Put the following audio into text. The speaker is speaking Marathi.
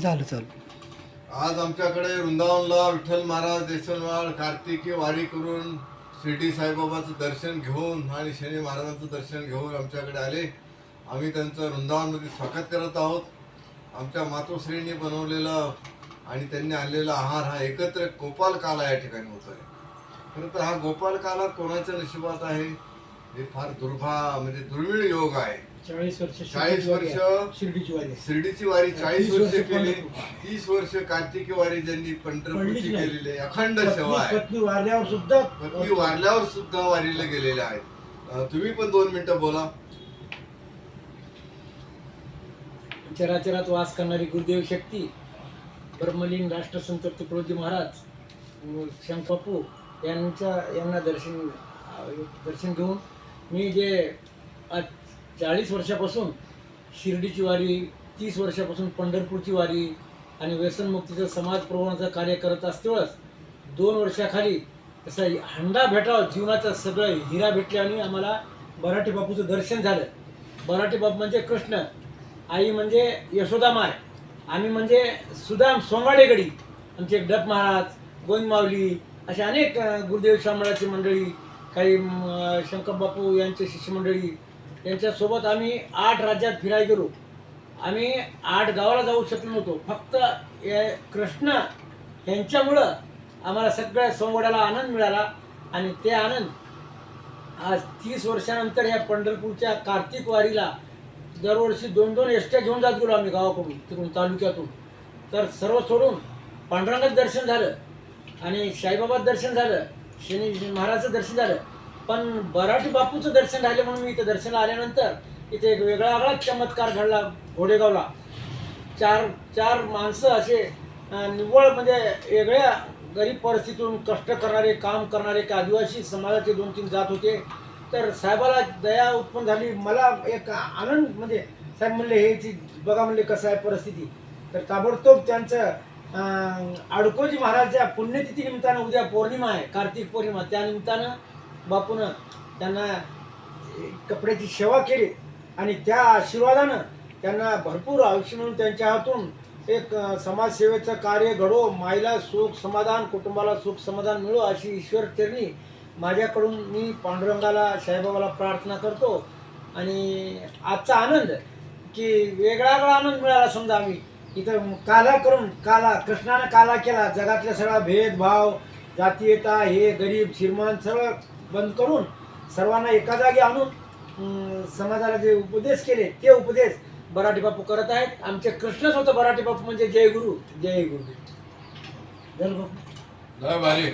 झालं चालू आज आमच्याकडे वृंदावनला विठ्ठल महाराज देशनवाड कार्तिकी वारी करून शिर्डी साईबाबाचं दर्शन घेऊन आणि शनी महाराजांचं दर्शन घेऊन आमच्याकडे आले. आम्ही त्यांचं वृंदावनमध्ये स्वागत करत आहोत. आमच्या मातोश्रींनी बनवलेला आणि त्यांनी आणलेला आहार हा एकत्र गोपाल काला या ठिकाणी होत आहे खरं तर हा गोपाल काला कोणाच्या नशिबात आहे? हे फार दुर्भा म्हणजे दुर्मिळ योग आहे. चाळीस वर्ष चाळीस वर्ष शिर्डीची वारी शिर्डीची वारी चाळीस वर्ष केली. तीस वर्ष कार्तिकी वारी ज्यांनी पंढरपूरची. केलेली आहे. अखंड सेवा आहे. पत्नी वारल्यावर सुद्धा पत्नी वारल्यावर सुद्धा वारीला गेलेल्या आहेत. तुम्ही पण दोन मिनिटं बोला. चराचरात वास करणारी गुरुदेव शक्ती ब्रह्मलीन राष्ट्रसंत तुकडोजी महाराज शंकपू यांच्या यांना दर्शन दर्शन घेऊन मी जे आज चाळीस वर्षापासून शिर्डीची वारी तीस वर्षापासून पंढरपूरची वारी आणि व्यसनमुक्तीचं समाज प्रवणाचं कार्य करत असतेवेळेस दोन वर्षाखाली असं हंडा भेटावं जीवनाचा सगळं हिरा भेटले आणि आम्हाला मराठी बापूचं दर्शन झालं. बराटे बाप म्हणजे कृष्ण आई म्हणजे यशोदा माय आम्ही म्हणजे सुदाम सोंगाडेगडी आमचे डप महाराज गोविंद माऊली असे अनेक गुरुदेव शामळाची मंडळी काही शंकरबापू शंकर बापू यांचे शिष्यमंडळी यांच्यासोबत आम्ही आठ राज्यात फिरायला गेलो. आम्ही आठ गावाला जाऊ शकलो नव्हतो. फक्त या कृष्ण यांच्यामुळं आम्हाला सगळ्या संवडाला आनंद मिळाला आणि ते आनंद आज तीस वर्षानंतर ह्या पंढरपूरच्या कार्तिक वारीला दरवर्षी दोन दोन एसट्या घेऊन जात गेलो आम्ही गावाकडून तिकडून तालुक्यातून. तर सर्व सोडून पांडुरंगात दर्शन झालं आणि साईबाबात दर्शन झालं. शनी महाराजचं दर्शन झालं. पण बराठी बापूचं दर्शन राहिलं म्हणून मी इथं दर्शनाला आल्यानंतर इथे एक वेगळा वेगळाच चमत्कार घडला घोडेगावला. चार चार माणसं असे निव्वळ म्हणजे वेगळ्या गरीब परिस्थितीतून कष्ट करणारे काम करणारे एक आदिवासी समाजाचे दोन तीन जात होते. तर साहेबाला दया उत्पन्न झाली. मला एक आनंद म्हणजे साहेब म्हणले हे ती बघा म्हणले कसं आहे परिस्थिती. तर ताबडतोब त्यांचं अडकोजी महाराजच्या पुण्यतिथी निमित्तानं उद्या पौर्णिमा आहे कार्तिक पौर्णिमा. त्या निमित्तानं बापून त्यांना कपड्याची सेवा केली आणि त्या आशीर्वादानं त्यांना भरपूर आयुष्य म्हणून त्यांच्या हातून एक समाजसेवेचं कार्य घडो माईला सुख समाधान कुटुंबाला सुख समाधान मिळो अशी ईश्वर चरणी माझ्याकडून मी पांडुरंगाला साईबाबाला प्रार्थना करतो. आणि आजचा आनंद की वेगळा वेगळा आनंद मिळाला समजा आम्ही. इथं काला करून काला कृष्णानं काला केला. जगातल्या सगळा भेदभाव जातीयता हे गरीब श्रीमान सगळं बंद करून सर्वांना एका जागी आणून समाजाला जे उपदेश केले ते उपदेश बराठी बापू करत आहेत. आमचे कृष्णच होतं बराठी बापू म्हणजे जय गुरु जय गुरुदेव जय बापू